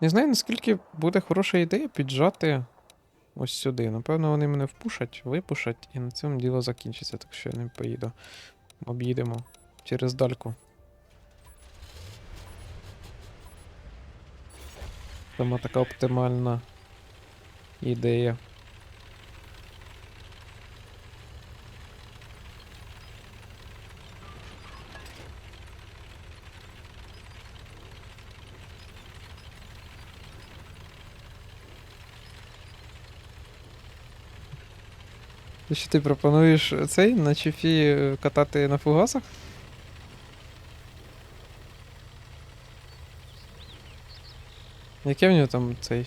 Не знаю, наскільки буде хороша ідея піджати ось сюди. Напевно, вони мене впушать, випушать, і на цьому діло закінчиться, так що я не поїду. Об'їдемо через дальку. Сама така оптимальна ідея. Що ти пропонуєш цей на чефі е, катати на фугасах? Яке в нього там цей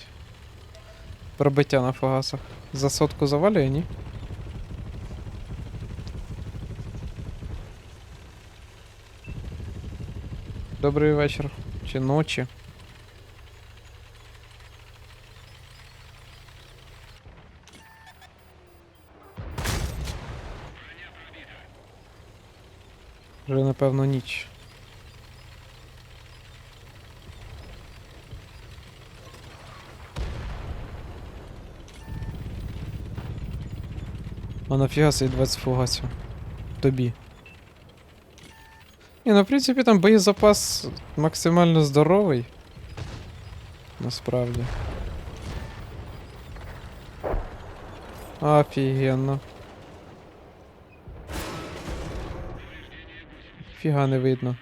пробиття на фугасах? За сотку завалює, ні? Добрий вечір. Чи ночі. Вже напевно ніч. А нафіга цей 20 фугасів? Тобі. Ні, ну в принципі там боєзапас максимально здоровий. Насправді. Офігенно. Фіга не видно.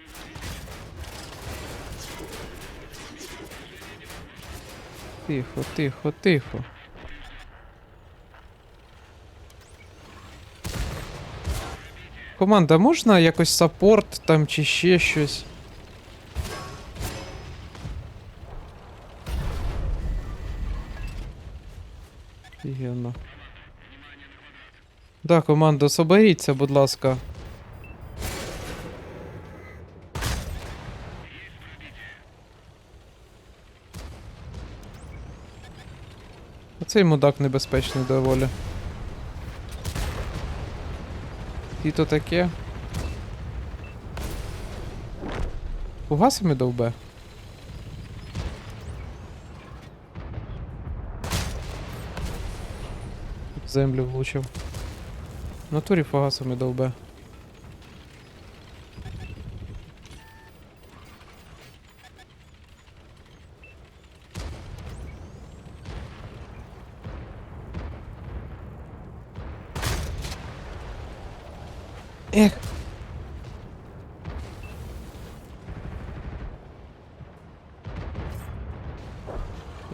Тихо, тихо, тихо. Команда, можна якось саппорт там чи ще щось? Офігенно. Да, команда, соберіться, будь ласка. Оцей мудак небезпечний доволі. І то таке. Фугасами довбе. Землю влучив. В натурі фугасами довбе.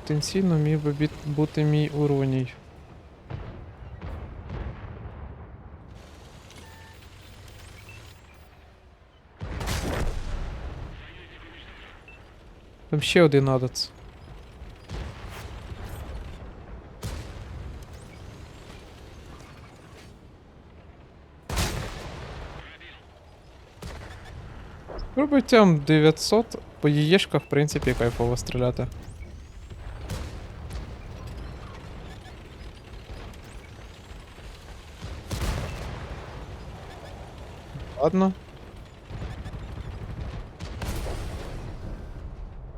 Потенційно міг би бути мій уроній. Там ще один адац. Пробиттям 900 по яєшках, в принципі, кайфово стріляти. Ладно.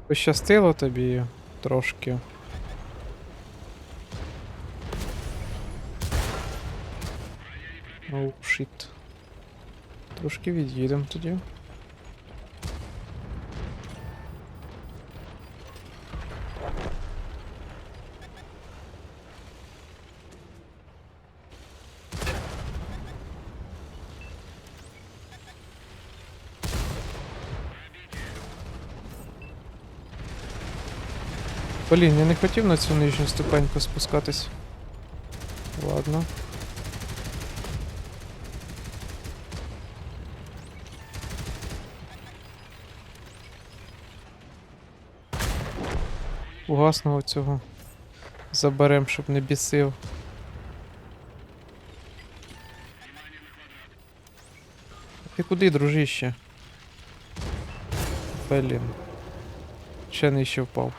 Пощастило тобі трошки. Оу, шіт. Трошки від'їдемо тоді. Блін, я не хотів на цю нижню ступеньку спускатись. Ладно. Угасного цього заберем, щоб не бісив. Ти куди, дружище? Блін. Ще нижче впав.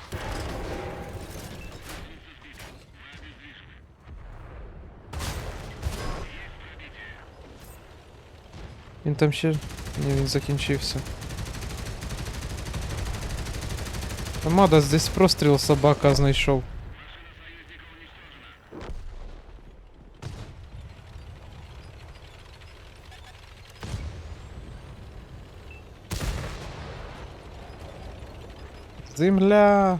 Він там ще. Ні, він закінчився. Тамада, здесь простріл собака знайшов. Земля.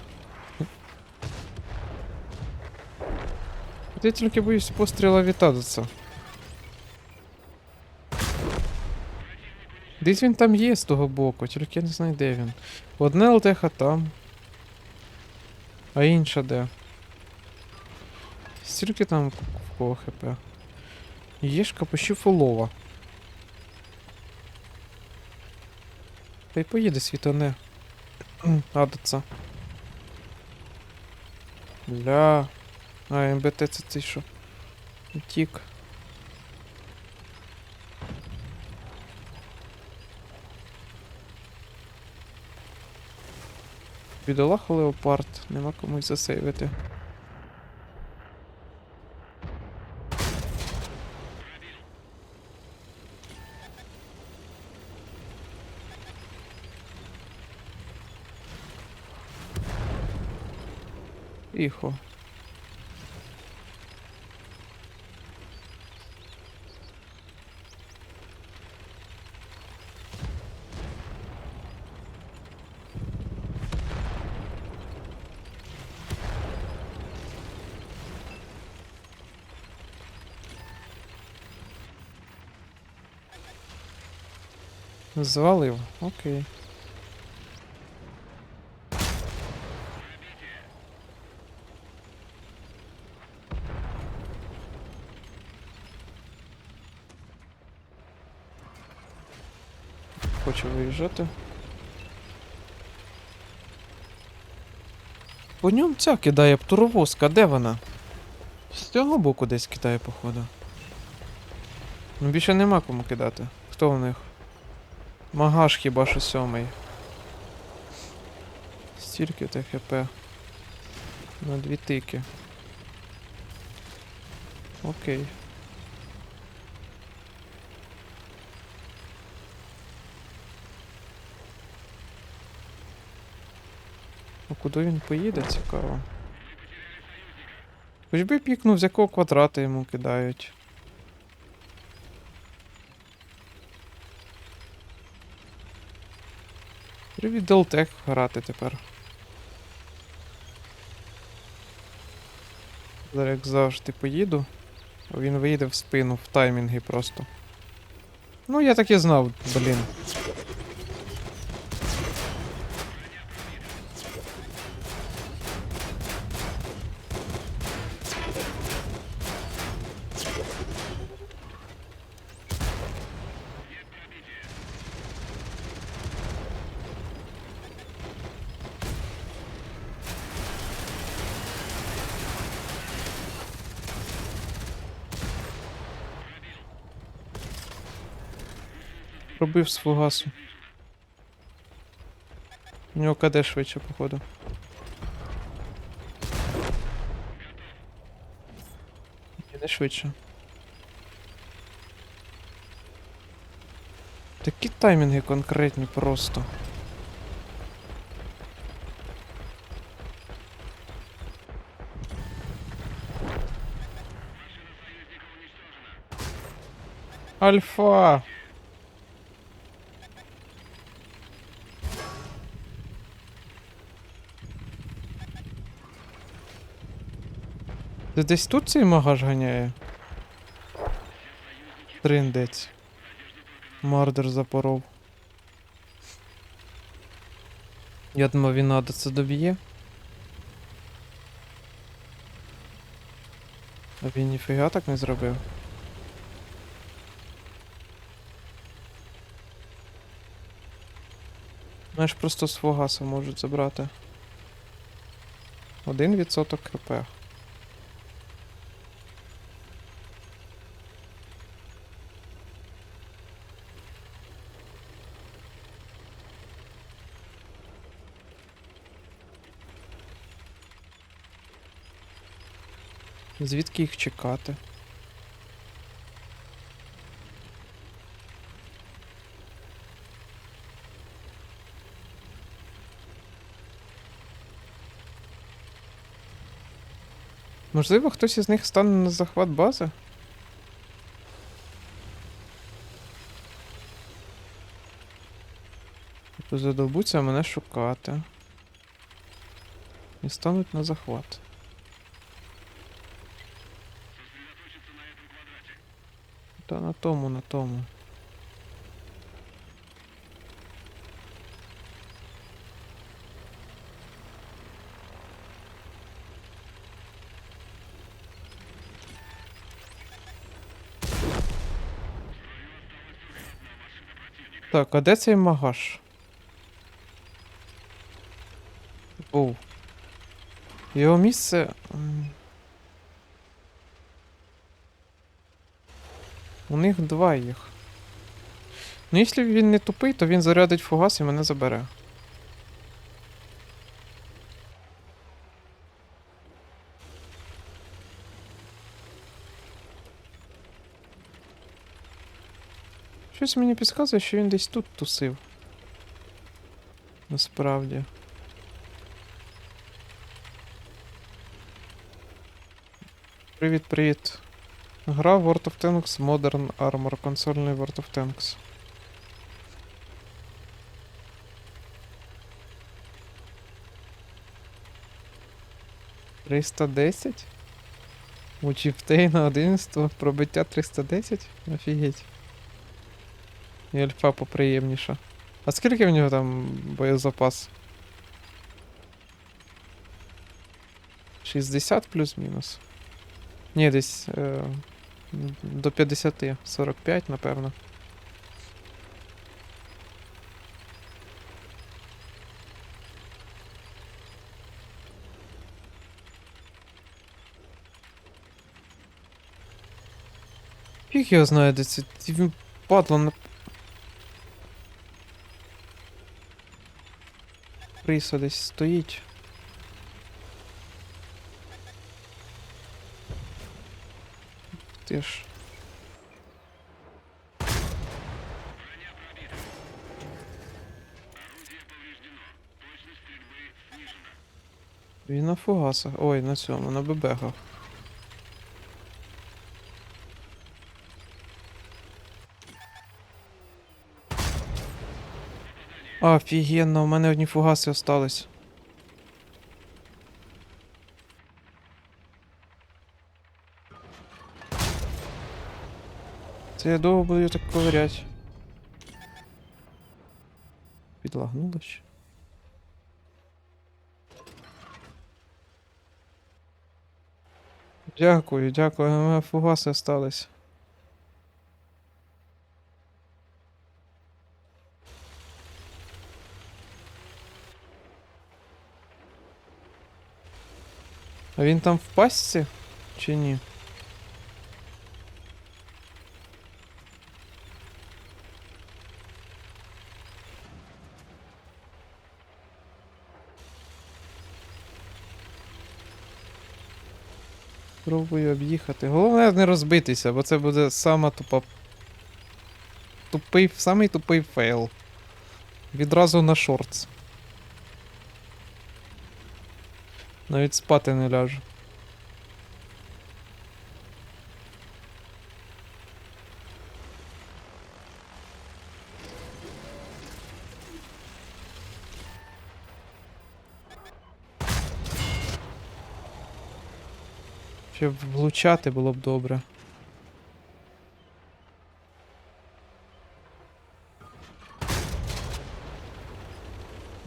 От Я тільки боюсь постріла від Десь він там є з того боку, тільки я не знаю де він. Одне ЛТХ там. А інша де? Стільки там в кого хп. Єшка почти фулова. Та й поїде світоне. Адеться. Ля. А, МБТ це цей що? Утік. Бідолаха Леопард, нема комусь засейвити. Тихо. Звалив, окей. Хочу виїжджати. По ньому ця кидає птуровозка, де вона? З цього боку десь кидає, походу. Ну більше нема кому кидати. Хто в них? Магаш хіба що сьомий. Стільки ТХП. На дві тики. Окей. А куди він поїде, цікаво. Хоч би пікнув, з якого квадрата йому кидають. Привіт, Делтек грати тепер. Зараз як завжди поїду. Він виїде в спину в таймінги просто. Ну, я так і знав, блін. Пробив з фугасу. У нього КД швидше, походу. Ні, не швидше. Такі таймінги конкретні просто. Альфа! Десь тут цей магаж ганяє? Триндець. Мардер запоров. Я думав, він надо це доб'є. А він ніфіга так не зробив. Знаєш, просто з фугаса можуть забрати. Один відсоток хп. Звідки їх чекати? Можливо, хтось із них стане на захват бази? Тобто задовбуться мене шукати. І стануть на захват. Та на тому, на тому. Так, а де цей магаш? Оу. Його місце. У них два їх. Ну, якщо він не тупий, то він зарядить фугас і мене забере. Щось мені підказує, що він десь тут тусив. Насправді. Привіт, привіт. Гра World of Tanks Modern Armor, консольний World of Tanks. Триста десять? У Чіфтейна 11 пробиття 310? Офігеть. І альфа поприємніша. А скільки в нього там боєзапас? 60 плюс-мінус. Ні, десь е, до 50, 45, напевно. Фіг його знає, де це. Падла на. Приса десь стоїть. Ти ж. Він на фугасах. Ой, на цьому, на бебехах. Офігенно, у мене одні фугаси остались. Це я довго буду так ковирять. Підлагнуло ще. Дякую, дякую, у мене фугаси остались. А він там в пастці? Чи ні? Пробую об'їхати. Головне не розбитися, бо це буде сама тупа. Тупий, самий тупий фейл. Відразу на шортс. Навіть спати не ляжу. Ще влучати було б добре.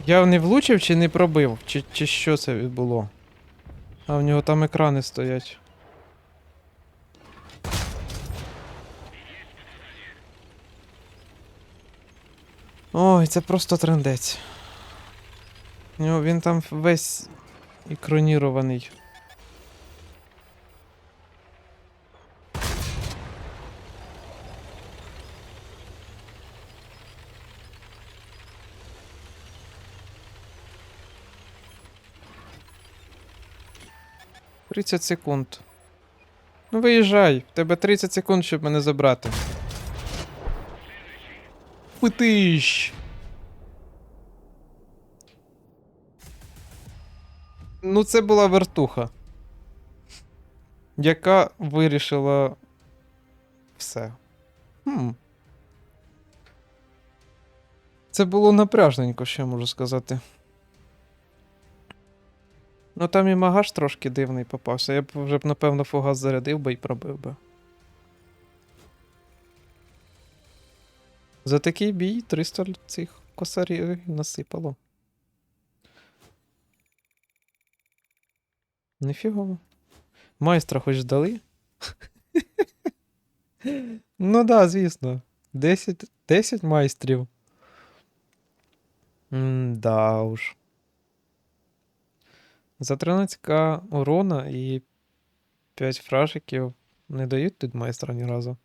Я не влучив чи не пробив? Чи, чи що це було? А в нього там екрани стоять. Ой, це просто трендець. У нього він там весь екранірований. Тридцять секунд. Ну виїжджай, в тебе 30 секунд, щоб мене забрати. Питиш! Ну, це була вертуха. яка вирішила все. Хм. Це було напряжненько, що я можу сказати. Ну там і магаш трошки дивний попався. Я б вже б, напевно, фугас зарядив би і пробив би. За такий бій 300 цих косарів насипало. Нефігово. Майстра хоч дали? ну да, звісно. 10, 10 майстрів. Да уж. За 13к урона і 5 фрашиків не дають тут майстра ні разу.